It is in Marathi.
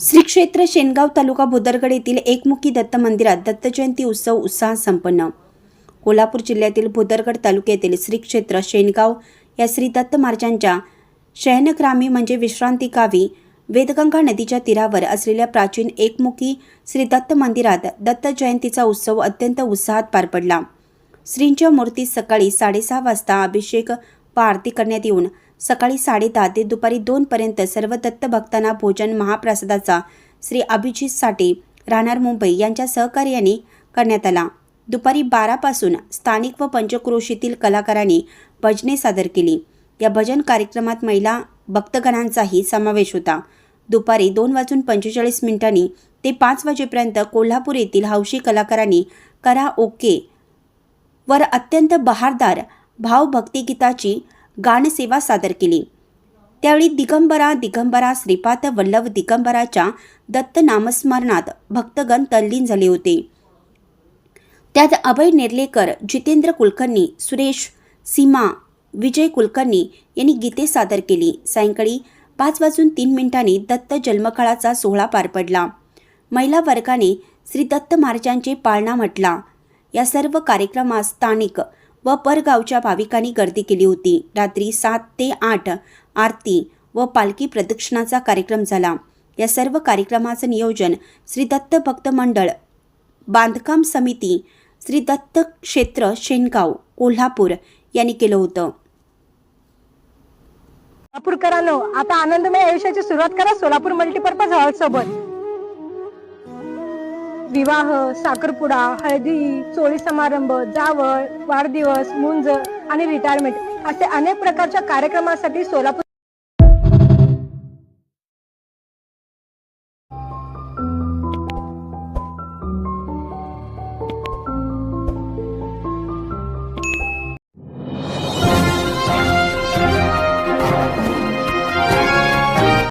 श्री क्षेत्र शेनगाव तालुका भुदरगड येथील एकमुखी दत्त मंदिरात दत्तजयंती उत्सव उत्साहात संपन्न. कोल्हापूर जिल्ह्यातील भुदरगड तालुक्यातील श्री क्षेत्र शेनगाव या श्री दत्त महाराजांच्या शयनग्रामी म्हणजे विश्रांती गावी वेदगंगा नदीच्या तीरावर असलेल्या प्राचीन एकमुखी श्री दत्त मंदिरात दत्त जयंतीचा उत्सव अत्यंत उत्साहात पार पडला. श्रींच्या मूर्ती सकाळी साडेसहा वाजता अभिषेक व आरती करण्यात येऊन सकाळी साडेदहा ते दुपारी दोनपर्यंत सर्व दत्त भक्तांना भोजन महाप्रसादाचा श्री अभिजित साठे राहणार मुंबई यांच्या सहकार्याने करण्यात आला. दुपारी बारापासून स्थानिक व पंचक्रोशीतील कलाकारांनी भजने सादर केली. या भजन कार्यक्रमात महिला भक्तगणांचाही समावेश होता. दुपारी दोन वाजून पंचेचाळीस मिनिटांनी ते पाच वाजेपर्यंत कोल्हापूर येथील हौशी कलाकारांनी करा ओके वर अत्यंत बहारदार भावभक्तिगीताची गानसेवा सादर केली. त्यावेळी दिगंबरा दिगंबरा श्रीपाद वल्लभ दिगंबराच्या दत्त नामस्मरणात भक्तगण तल्लीन झाले होते. त्यात अभय नेर्लेकर जितेंद्र कुलकर्णी सुरेश सीमा विजय कुलकर्णी यांनी गीते सादर केली. सायंकाळी पाच वाजून तीन मिनिटांनी दत्त जन्मकाळाचा सोहळा पार पडला. महिला वर्गाने श्री दत्त महाराजांचे पाळणा म्हटला. या सर्व कार्यक्रमात स्थानिक व परगावच्या भाविकांनी गर्दी केली होती. रात्री सात ते आठ आरती व पालखी प्रदक्षिणाचा कार्यक्रम झाला. या सर्व कार्यक्रमाचं नियोजन श्री दत्त भक्त मंडळ बांधकाम समिती श्री दत्त क्षेत्र शेनगाव कोल्हापूर यांनी केलं होतं. सोलापूरकरांनो आता आनंदमय आयुष्याची सुरुवात करा सोलापूर मल्टीपर्पज हॉल सोबत. विवाह साखरपुडा हळदी चोळी समारंभ जावळ वाढदिवस मुंज आणि रिटायरमेंट असे अनेक प्रकारच्या कार्यक्रमासाठी सोलापूर